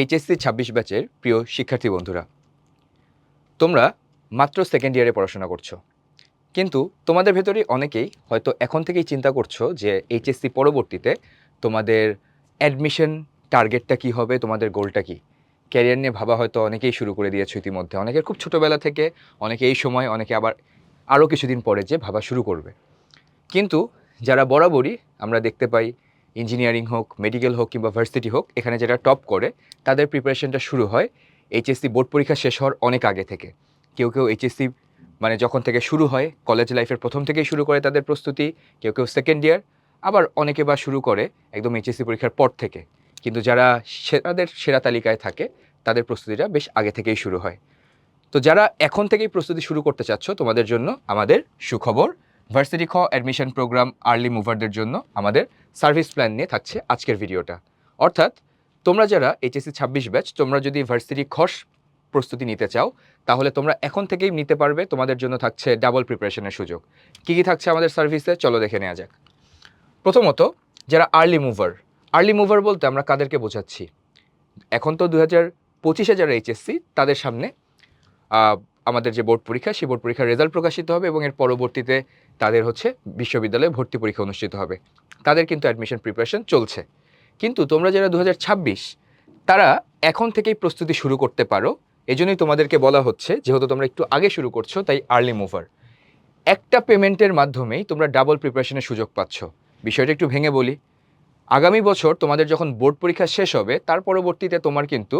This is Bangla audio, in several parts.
এইচএসসি ছাব্বিশ ব্যাচের প্রিয় শিক্ষার্থী বন্ধুরা, তোমরা মাত্র সেকেন্ড ইয়ারে পড়াশোনা করছ। কিন্তু তোমাদের ভেতরেই অনেকেই হয়তো এখন থেকেই চিন্তা করছ যে এইচএসসি পরবর্তীতে তোমাদের অ্যাডমিশন টার্গেটটা কি হবে, তোমাদের গোলটা কি? ক্যারিয়ার নিয়ে ভাবা হয়তো অনেকেই শুরু করে দিয়েছ ইতিমধ্যে। অনেকের খুব ছোটোবেলা থেকে, অনেকে এই সময়, অনেকে আবার আরও কিছুদিন পরে যে ভাবা শুরু করবে। কিন্তু যারা বরাবরই আমরা দেখতে পাই ইঞ্জিনিয়ারিং হোক, মেডিকেল হোক কিংবা ভার্সিটি হোক, এখানে যারা টপ করে, তাদের প্রিপারেশনটা শুরু হয় এইচএসসি বোর্ড পরীক্ষা শেষ হওয়ার অনেক আগে থেকে। কেউ কেউ এইচএসসি মানে যখন থেকে শুরু হয়, কলেজ লাইফের প্রথম থেকেই শুরু করে তাদের প্রস্তুতি, কেউ কেউ সেকেন্ড ইয়ার আবার অনেকে বা শুরু করে একদম এইচএসসি পরীক্ষার পর থেকে। কিন্তু যারা সেরাদের সেরা তালিকায় থাকে, তাদের প্রস্তুতিটা বেশ আগে থেকেই শুরু হয়। তো যারা এখন থেকেই প্রস্তুতি শুরু করতে চাচ্ছ, তোমাদের জন্য আমাদের সুখবর ভার্সিটি খ অ্যাডমিশন প্রোগ্রাম আর্লি মুভারদের জন্য আমাদের সার্ভিস প্ল্যান নিয়ে থাকছে আজকের ভিডিওটা অর্থাৎ, তোমরা যারা এইচএসসি ছাব্বিশ ব্যাচ তোমরা যদি ভার্সিটি খস প্রস্তুতি নিতে চাও, তাহলে তোমরা এখন থেকেই নিতে পারবে। তোমাদের জন্য থাকছে ডাবল প্রিপারেশনের সুযোগ। কী কী থাকছে আমাদের সার্ভিসে চলো দেখে নেওয়া যাক। প্রথমত, যারা আর্লি মুভার আর্লি মুভার বলতে আমরা কাদেরকে বোঝাচ্ছি? এখন তো দু হাজার পঁচিশে যারা এইচএসসি তাদের সামনে আমাদের যে বোর্ড পরীক্ষা, সেই বোর্ড পরীক্ষার রেজাল্ট প্রকাশিত হবে এবং এর পরবর্তীতে তাদের হচ্ছে বিশ্ববিদ্যালয়ে ভর্তি পরীক্ষা অনুষ্ঠিত হবে। তাদের কিন্তু অ্যাডমিশন প্রিপারেশন চলছে। কিন্তু তোমরা যারা দু হাজার ছাব্বিশ, তারা এখন থেকেই প্রস্তুতি শুরু করতে পারো। এজন্যই তোমাদেরকে বলা হচ্ছে, যেহেতু তোমরা একটু আগে শুরু করছ, তাই আর্লি মুভার একটা পেমেন্টের মাধ্যমেই তোমরা ডাবল প্রিপারেশনের সুযোগ পাচ্ছ। বিষয়টা একটু ভেঙে বলি। আগামী বছর তোমাদের যখন বোর্ড পরীক্ষা শেষ হবে, তার পরবর্তীতে তোমার কিন্তু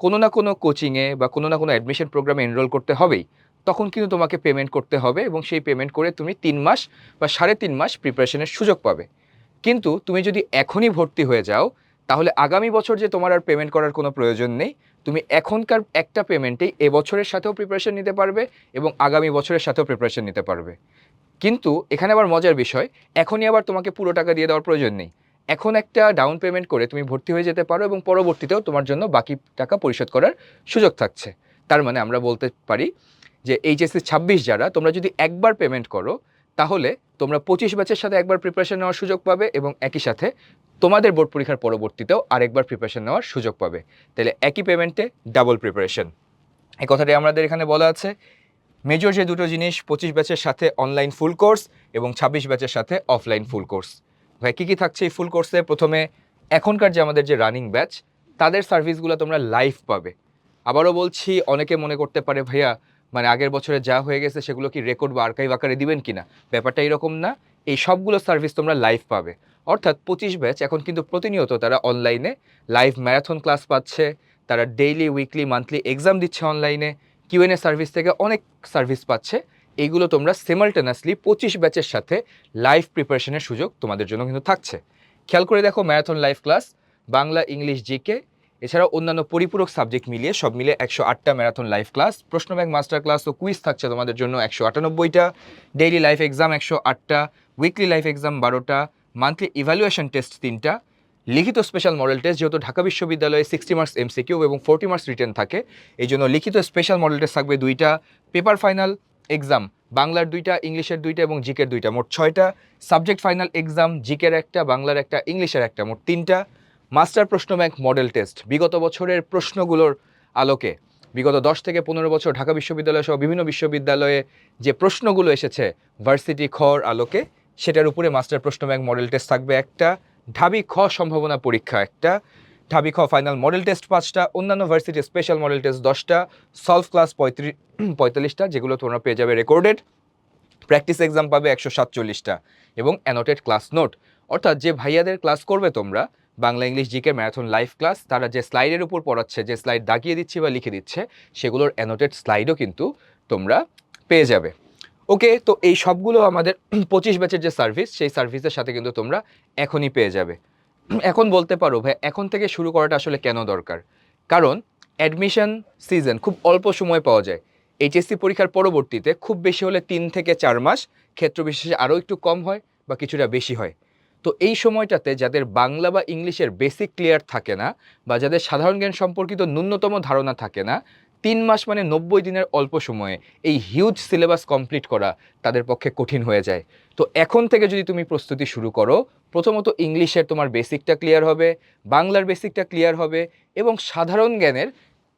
কোনো না কোনো কোচিংয়ে বা কোনো না কোনো অ্যাডমিশন প্রোগ্রামে এনরোল করতে হবেই। তখন কিন্তু তোমাকে পেমেন্ট করতে হবে এবং সেই পেমেন্ট করে তুমি তিন মাস বা সাড়ে তিন মাস প্রিপারেশনের সুযোগ পাবে। কিন্তু তুমি যদি এখনই ভর্তি হয়ে যাও, তাহলে আগামী বছর যে তোমার আর পেমেন্ট করার কোনো প্রয়োজন নেই, তুমি এখনকার একটা পেমেন্টেই এবছরের সাথেও প্রিপারেশন নিতে পারবে এবং আগামী বছরের সাথেও প্রিপারেশন নিতে পারবে। কিন্তু এখানে আবার মজার বিষয়, এখনই আবার তোমাকে পুরো টাকা দিয়ে দেওয়ার প্রয়োজন নেই। এখন একটা ডাউন পেমেন্ট করে তুমি ভর্তি হয়ে যেতে পারো এবং পরবর্তীতেও তোমার জন্য বাকি টাকা পরিশোধ করার সুযোগ থাকছে। তার মানে আমরা বলতে পারি যে এইচএসসি ছাব্বিশ যারা, তোমরা যদি একবার পেমেন্ট করো, তাহলে তোমরা পঁচিশ ব্যাচের সাথে একবার প্রিপারেশন নেওয়ার সুযোগ পাবে এবং একই সাথে তোমাদের বোর্ড পরীক্ষার পরবর্তীতেও আরেকবার প্রিপারেশন নেওয়ার সুযোগ পাবে। তাহলে একই পেমেন্টে ডাবল প্রিপারেশন এই কথাটি আমাদের এখানে বলা আছে। মেজর যে দুটো জিনিস, পঁচিশ ব্যাচের সাথে অনলাইন ফুল কোর্স এবং ছাব্বিশ ব্যাচের সাথে অফলাইন ফুল কোর্স ভাই কী কী থাকছে এই ফুল কোর্সে প্রথমে এখনকার যে আমাদের যে রানিং ব্যাচ তাদের সার্ভিসগুলো তোমরা লাইভ পাবে। আবারও বলছি, অনেকে মনে করতে পারে, ভাইয়া মানে আগের বছরে যা হয়ে গেছে, সেগুলো কি রেকর্ড বা আর্কাইভ আকারে দিবেন কিনা? ব্যাপারটা এরকম না। এই সবগুলো সার্ভিস তোমরা লাইভ পাবে। অর্থাৎ পঁচিশ ব্যাচ এখন কিন্তু প্রতিনিয়ত তারা অনলাইনে লাইভ ম্যারাথন ক্লাস পাচ্ছে, তারা ডেইলি উইকলি মান্থলি এক্সাম দিচ্ছে অনলাইনে কিউএনএ সার্ভিস থেকে অনেক সার্ভিস পাচ্ছে। এইগুলো তোমরা সিমালটেনাসলি পঁচিশ ব্যাচের সাথে লাইভ প্রিপারেশনের সুযোগ তোমাদের জন্য কিন্তু থাকছে। খেয়াল করে দেখো marathon live class Bangla, English G K এছাড়াও অন্যান্য পরিপূরক সাবজেক্ট মিলিয়ে সব মিলে একশো আটটা ম্যারাথন লাইভ ক্লাস প্রশ্ন ব্যাংক মাস্টার ক্লাস ও কুইজ থাকছে তোমাদের জন্য একশো আটানব্বইটা ডেইলি লাইফ এক্সাম একশো আটটা উইকলি লাইফ এক্সাম বারোটা মান্থলি ইভ্যালুয়েশন টেস্ট তিনটা, লিখিত স্পেশাল মডেল টেস্ট যেহেতু ঢাকা বিশ্ববিদ্যালয়ে sixty marks M C Q এবং ফোর্টি মার্কস রিটার্ন থাকে এই জন্য লিখিত স্পেশাল মডেল টেস্ট থাকবে দুইটা পেপার ফাইনাল এক্সাম বাংলার দুইটা, ইংলিশের দুইটা এবং জিকের দুইটা। মোট ছয়টা সাবজেক্ট ফাইনাল এক্সাম জিকের একটা, বাংলার একটা, ইংলিশের একটা, মোট তিনটা। মাস্টার প্রশ্ন ব্যাংক মডেল টেস্ট বিগত বছরের প্রশ্নগুলোর আলোকে। বিগত দশ থেকে পনেরো বছর ঢাকা বিশ্ববিদ্যালয় সহ বিভিন্ন বিশ্ববিদ্যালয়ে যে প্রশ্নগুলো এসেছে ভার্সিটি খর আলোকে, সেটার উপরে মাস্টার প্রশ্ন ব্যাংক মডেল টেস্ট থাকবে একটা। ঢাবি খ সম্ভাবনা পরীক্ষা একটা। ঢাবি খ ফাইনাল মডেল টেস্ট পাঁচটা, অন্যান্য ভার্সিটি স্পেশাল মডেল টেস্ট দশটা সলভ ক্লাস পঁয়ত্রিশ পঁয়তাল্লিশটা, যেগুলো তোমরা পেয়ে যাবে রেকর্ডেড প্র্যাকটিস এক্সাম পাবে একশো সাতচল্লিশটা এবং অ্যানোটেড ক্লাস নোট অর্থাৎ যে ভাইয়াদের ক্লাস করবে তোমরা, Bangla, English, G K marathon live class তারা যে স্লাইডের উপর পড়াচ্ছে, যে স্লাইড দাগিয়ে দিচ্ছে বা লিখে দিচ্ছে, সেগুলোর অ্যানোটেড স্লাইডও কিন্তু তোমরা পেয়ে যাবে। ওকে তো এই সবগুলো আমাদের পঁচিশ ব্যাচের যে সার্ভিস সেই সার্ভিসের সাথে কিন্তু তোমরা এখনই পেয়ে যাবে। এখন বলতে পারো ভাই, এখন থেকে শুরু করাটা আসলে কেন দরকার? কারণ অ্যাডমিশন সিজন খুব অল্প সময় পাওয়া যায়। এইচএসসি পরীক্ষার পরবর্তীতে খুব বেশি হলে তিন থেকে চার মাস, ক্ষেত্র বিশেষে আরও একটু কম হয় বা কিছুটা বেশি হয়। তো এই সময়টাতে যাদের বাংলা বা ইংলিশের বেসিক ক্লিয়ার থাকে না বা যাদের সাধারণ জ্ঞান সম্পর্কিত ন্যূনতম ধারণা থাকে না তিন মাস মানে নব্বই দিনের অল্প সময়ে এই হিউজ সিলেবাস কমপ্লিট করা তাদের পক্ষে কঠিন হয়ে যায়। তো এখন থেকে যদি তুমি প্রস্তুতি শুরু করো, প্রথমত ইংলিশের তোমার বেসিকটা ক্লিয়ার হবে, বাংলার বেসিকটা ক্লিয়ার হবে এবং সাধারণ জ্ঞানের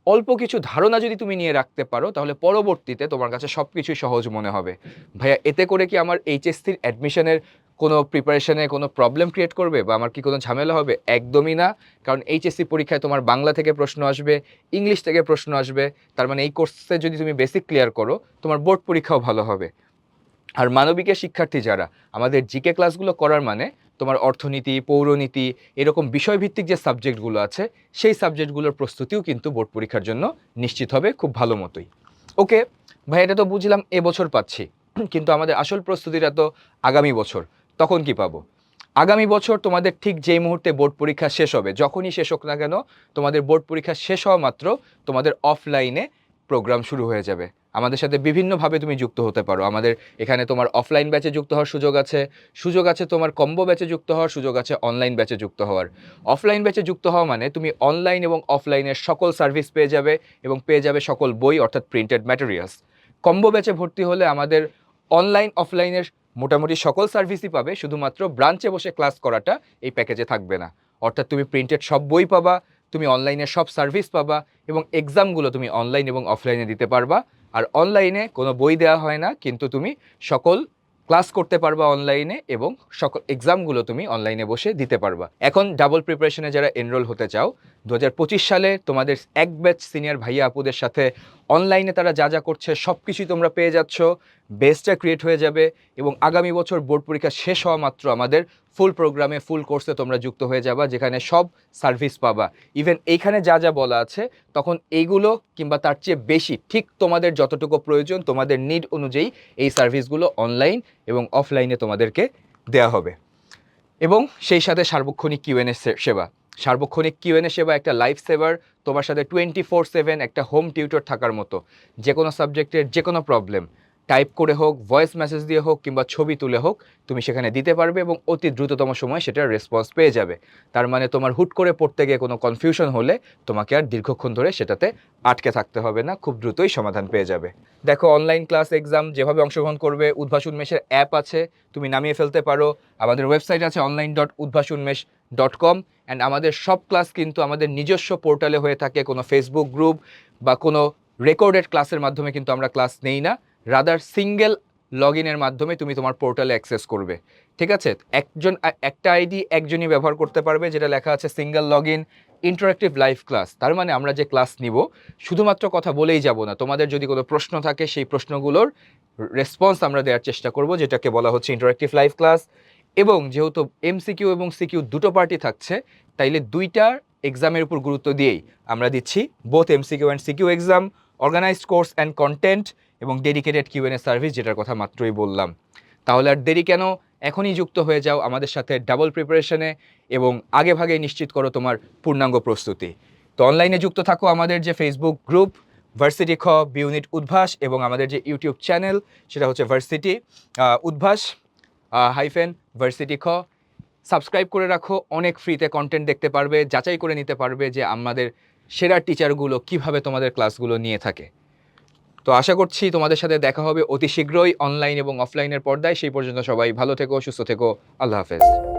অল্প কিছু ধারণা যদি তুমি নিয়ে রাখতে পারো, তাহলে পরবর্তীতে তোমার কাছে সব কিছুই সহজ মনে হবে। ভাইয়া, এতে করে কি আমার এইচএসসির অ্যাডমিশনের কোনো প্রিপারেশনে কোনো প্রবলেম ক্রিয়েট করবে বা আমার কি কোনো ঝামেলা হবে? একদমই না। কারণ এইচএসসি পরীক্ষায় তোমার বাংলা থেকে প্রশ্ন আসবে ইংলিশ থেকে প্রশ্ন আসবে। তার মানে এই কোর্সে যদি তুমি বেসিক ক্লিয়ার করো, তোমার বোর্ড পরীক্ষাও ভালো হবে। আর মানবিকের শিক্ষার্থী যারা, আমাদের জিকে ক্লাসগুলো করার মানে তোমার অর্থনীতি, পৌরনীতি, এরকম বিষয়ভিত্তিক যে সাবজেক্টগুলো আছে, সেই সাবজেক্টগুলোর প্রস্তুতিও কিন্তু বোর্ড পরীক্ষার জন্য নিশ্চিত হবে খুব ভালো মতোই। ওকে ভাই, এটা তো বুঝলাম, এবছর পাচ্ছি। কিন্তু আমাদের আসল প্রস্তুতিটা তো আগামী বছর। তখন কি পাবো? আগামী বছর তোমাদের ঠিক যেই মুহূর্তে বোর্ড পরীক্ষা শেষ হবে, যখনই শেষ হোক না কেন, তোমাদের বোর্ড পরীক্ষা শেষ হওয়া মাত্র তোমাদের অফলাইনে প্রোগ্রাম শুরু হয়ে যাবে। আমাদের সাথে বিভিন্নভাবে তুমি যুক্ত হতে পারো। আমাদের এখানে তোমার অফলাইন ব্যাচে যুক্ত হওয়ার সুযোগ আছে সুযোগ আছে তোমার কম্বো ব্যাচে যুক্ত হওয়ার, সুযোগ আছে অনলাইন ব্যাচে যুক্ত হওয়ার। অফলাইন ব্যাচে যুক্ত হওয়া মানে তুমি অনলাইন এবং অফলাইনের সকল সার্ভিস পেয়ে যাবে এবং পেয়ে যাবে সকল বই, অর্থাৎ প্রিন্টেড ম্যাটেরিয়ালস কম্বো ব্যাচে ভর্তি হলে আমাদের অনলাইন অফলাইনের মোটামুটি সকল সার্ভিসই পাবে, শুধুমাত্র ব্রাঞ্চে বসে ক্লাস করাটা এই প্যাকেজে থাকবে না। অর্থাৎ তুমি প্রিন্টেড সব বই পাবা, তুমি অনলাইনে সব সার্ভিস পাবা এবং এক্সামগুলো তুমি অনলাইন এবং অফলাইনে দিতে পারবা। আর অনলাইনে কোনো বই দেওয়া হয় না, কিন্তু তুমি সকল ক্লাস করতে পারবা অনলাইনে এবং সকল এক্সামগুলো তুমি অনলাইনে বসে দিতে পারবা। এখন ডাবল প্রিপারেশনে যারা এনরোল হতে চাও দু হাজার পঁচিশ সালে তোমাদের এক ব্যাচ সিনিয়র ভাইয়া আপুদের সাথে অনলাইনে তারা যা যা করছে সব কিছুই তোমরা পেয়ে যাচ্ছ। বেসটা ক্রিয়েট হয়ে যাবে এবং আগামী বছর বোর্ড পরীক্ষা শেষ হওয়া মাত্র আমাদের ফুল প্রোগ্রামে ফুল কোর্সে তোমরা যুক্ত হয়ে যাবা, যেখানে সব সার্ভিস পাবা। ইভেন এইখানে যা যা বলা আছে, তখন এইগুলো কিংবা তার চেয়ে বেশি, ঠিক তোমাদের যতটুকু প্রয়োজন, তোমাদের নিড অনুযায়ী এই সার্ভিসগুলো অনলাইন এবং অফলাইনে তোমাদেরকে দেয়া হবে। এবং সেই সাথে সার্বক্ষণিক কিউএনএ সেবা। সার্বক্ষণিক কিউএনএ সেবা, একটা লাইফ সেভার তোমার সাথে টোয়েন্টি ফোর সেভেন একটা হোম টিউটর থাকার মতো। যে কোনো সাবজেক্টের যে কোনো প্রবলেম টাইপ করে হোক ভয়েস মেসেজ দিয়ে হোক কিংবা ছবি তুলে হোক, তুমি সেখানে দিতে পারবে এবং অতি দ্রুততম সময়ে সেটার রেসপন্স পেয়ে যাবে। তার মানে তোমার হুট করে পড়তে গিয়ে কোনো কনফিউশন হলে তোমাকে আর দীর্ঘক্ষণ ধরে সেটাতে আটকে থাকতে হবে না, খুব দ্রুতই সমাধান পেয়ে যাবে। দেখো অনলাইন ক্লাস এক্সাম যেভাবে অংশগ্রহণ করবে উদ্ভাস উন্মেষের অ্যাপ আছে, তুমি নামিয়ে ফেলতে পারো। আমাদের ওয়েবসাইট আছে অনলাইন ডট উদ্ভাস উন্মেষ ডট কম অ্যান্ড আমাদের সব ক্লাস কিন্তু আমাদের নিজস্ব পোর্টালে হয়ে থাকে, কোনো ফেসবুক গ্রুপ বা কোনো রেকর্ডেড ক্লাসের মাধ্যমে কিন্তু আমরা ক্লাস নেই না। রাদার সিঙ্গেল লগ ইনের মাধ্যমে তুমি তোমার পোর্টালে অ্যাক্সেস করবে। ঠিক আছে? একজন, একটা আইডি একজনই ব্যবহার করতে পারবে, যেটা লেখা আছে single log in interactive live class তার মানে আমরা যে ক্লাস নিব, শুধুমাত্র কথা বলেই যাব না। তোমাদের যদি কোনো প্রশ্ন থাকে, সেই প্রশ্নগুলোর রেসপন্স আমরা দেওয়ার চেষ্টা করব, যেটাকে বলা হচ্ছে ইন্টারাক্টিভ লাইভ ক্লাস এবং যেহেতু এমসিকিউ এবং সিকিউ দুটো পার্টি থাকছে, তাইলে দুইটার এক্সামের উপর গুরুত্ব দিয়েই আমরা দিচ্ছি both M C Q and C Q exam organised course and content এবং dedicated Q N A service যেটার কথা মাত্রই বললাম। তাহলে আর দেরি কেন? এখনই যুক্ত হয়ে যাও আমাদের সাথে ডাবল প্রিপারেশনে এবং আগে ভাগে নিশ্চিত করো তোমার পূর্ণাঙ্গ প্রস্তুতি। তো অনলাইনে যুক্ত থাকো আমাদের যে ফেসবুক গ্রুপ ভার্সিটি খ বিউনিট উদ্ভাস এবং আমাদের যে ইউটিউব চ্যানেল সেটা হচ্ছে ভার্সিটি উদ্ভাস হাইফেন ভার্সিটি খ। সাবস্ক্রাইব করে রাখো, অনেক ফ্রিতে কন্টেন্ট দেখতে পারবে, যাচাই করে নিতে পারবে যে আমাদের সেরা টিচারগুলো কীভাবে তোমাদের ক্লাসগুলো নিয়ে থাকে। তো আশা করছি তোমাদের সাথে দেখা হবে অতি শীঘ্রই অনলাইন এবং অফলাইনের পর্দায়। সেই পর্যন্ত সবাই ভালো থেকো, সুস্থ থেকো। আল্লাহ হাফেজ।